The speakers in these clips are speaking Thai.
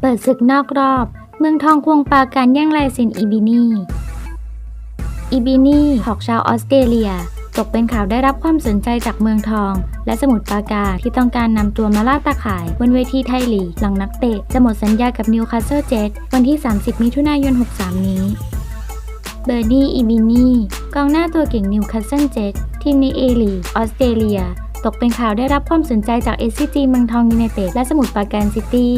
เปิดศึกนอกรอบ เมืองทองควงปาการแย่งลายเซ็นอีบินีอีบินี่หอกชาวออสเตรเลีย ตกเป็นข่าวได้รับความสนใจจากเมืองทอง และสมุทรปราการที่ต้องการนำตัวมาล่าตาขาย บนเวทีไทยลีกหลังนักเตะจะหมดสัญญากับนิวคาสเซิลเจ็ตวันที่ 30 มิถุนายน 63 นี้ เบอร์นี่อีบินีกองหน้าตัวเก่งนิวคาสเซิลเจ็ตทีมในเอลีออสเตรเลีย ตกเป็นข่าวได้รับความสนใจจาก SCG เมืองทองยูไนเต็ดและสมุทรปราการซิตี้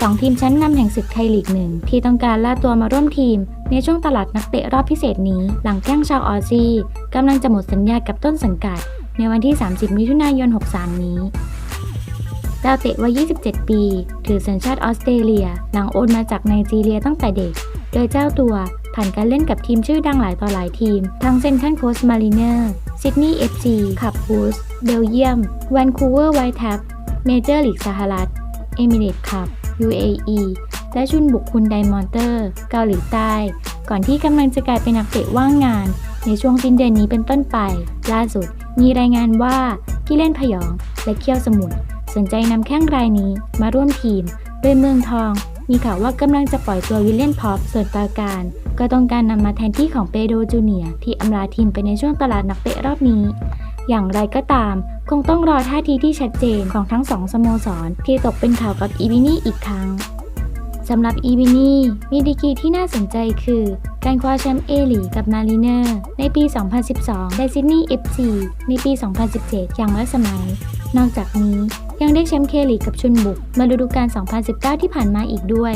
สองทีมชั้นนำแห่งศึกไทยลีกหนึ่งที่ต้องการล่าตัวมาร่วมทีม ในช่วงตลาดนักเตะรอบพิเศษนี้ หลังแข้งชาวออซี่กำลังจะหมดสัญญากับต้นสังกัด ในวันที่ 30 มิถุนายน 63 นี้ดาวเตะวัย 27 ปี ถือสัญชาติออสเตรเลีย หลังโอนมาจากไนจีเรียตั้งแต่เด็ก โดยเจ้าตัวผ่านการเล่นกับทีมชื่อดังหลายต่อหลายทีม ทั้งเซนทรัลโคส์มารีเนอร์ ซิดนีย์เอฟซีขับบูสเบลเยียมแวนคูเวอร์ไวท์แท็บเมเจอร์ลีกสหรัฐ เอมิเรตคับ UAE และชุนบุกคุณไดมอนเตอร์ เกาหลีใต้ ก่อนที่กำลังจะกลายเป็นนักเตะว่างงาน ในช่วงสิ้นเดือนนี้เป็นต้นไป ล่าสุดมีรายงานว่าที่เล่นพยองและเคี่ยวสมุทรสนใจนำแข้งรายนี้มาร่วมทีม โดยเมืองทอง มีข่าวว่ากำลังจะปล่อยตัววิลเลียนพอปส่วนปาการ ก็ต้องการนำมาแทนที่ของเปโดจูเนียที่อำลาทีมไปในช่วงตลาดนักเตะรอบนี้ อย่างไรก็ตาม คงต้องรอท่าทีที่ชัดเจนของทั้งสองสโมสร ที่ตกเป็นข่าวกับอีบินี่อีกครั้งสำหรับอีบินี่มีดีกรีที่น่าสนใจคือ การคว้าแชมป์เอลีกกับมารีเนอร์ในปี 2012 และซิดนีย์ FC ในปี 2017 อย่างละสมัย นอกจากนี้ยังได้แชมป์เคลีกกับชุนบุก มาฤดูการ 2019 ที่ผ่านมาอีกด้วย